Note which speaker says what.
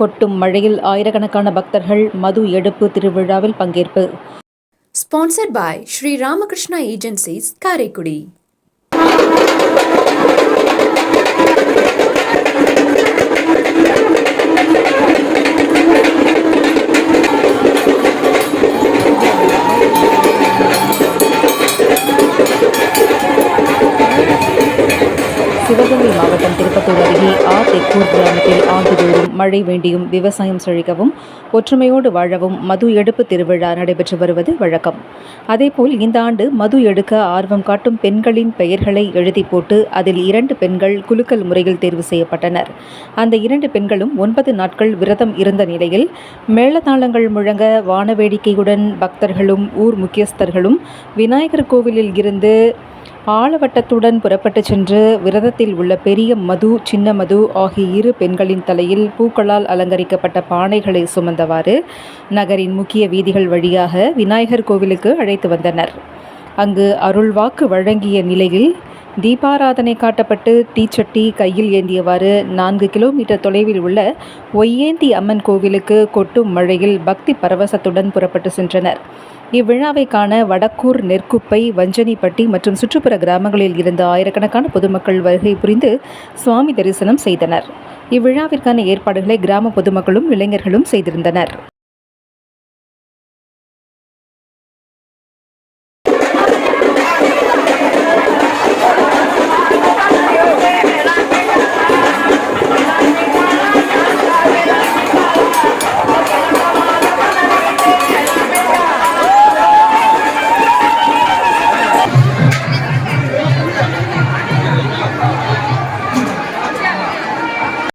Speaker 1: கொட்டும் மழையில் ஆயிரக்கணக்கான பக்தர்கள் மது எடுப்பு திருவிழாவில் பங்கேற்பு
Speaker 2: sponsored by Shri Ramakrishna agencies Karaikudi
Speaker 1: Sivaganga மாவட்டம் திருப்பத்தூர் அருகே ஆ தெக்கூர் கிராமத்தில் ஆண்டுதோறும் மழை வேண்டியும் விவசாயம் செழிக்கவும் ஒற்றுமையோடு வாழவும் மது எடுப்பு திருவிழா நடைபெற்று வருவது வழக்கம். அதேபோல் இந்த ஆண்டு மது எடுக்க ஆர்வம் காட்டும் பெண்களின் பெயர்களை எழுதி போட்டு அதில் இரண்டு பெண்கள் குலுக்கல் முறையில் தேர்வு செய்யப்பட்டனர். அந்த இரண்டு பெண்களும் ஒன்பது நாட்கள் விரதம் இருந்த நிலையில் மேளதாளங்கள் முழங்க வானவேடிக்கையுடன் பக்தர்களும் ஊர் முக்கியஸ்தர்களும் விநாயகர் கோவிலில் இருந்து ஆளவட்டத்துடன் புறப்பட்டு சென்று விரதத்தில் உள்ள பெரிய மது சின்ன மது ஆகிய இரு பெண்களின் தலையில் பூக்களால் அலங்கரிக்கப்பட்ட பானைகளை சுமந்தவாறு நகரின் முக்கிய வீதிகள் வழியாக விநாயகர் கோவிலுக்கு அழைத்து வந்தனர். அங்கு அருள்வாக்கு வழங்கிய நிலையில் தீபாராதனை காட்டப்பட்டு தீச்சட்டி கையில் ஏந்தியவாறு நான்கு கிலோமீட்டர் தொலைவில் உள்ள ஒய்யேந்தி அம்மன் கோவிலுக்கு கொட்டும் மழையில் பக்தி பரவசத்துடன் புறப்பட்டு சென்றனர். இவ்விழாவை காண வடக்கூர் நெற்குப்பை வஞ்சனிப்பட்டி மற்றும் சுற்றுப்புற கிராமங்களில் இருந்து ஆயிரக்கணக்கான பொதுமக்கள் வருகை புரிந்து சுவாமி தரிசனம் செய்தனர். இவ்விழாவிற்கான ஏற்பாடுகளை கிராம பொதுமக்களும் இளைஞர்களும் செய்திருந்தனர்.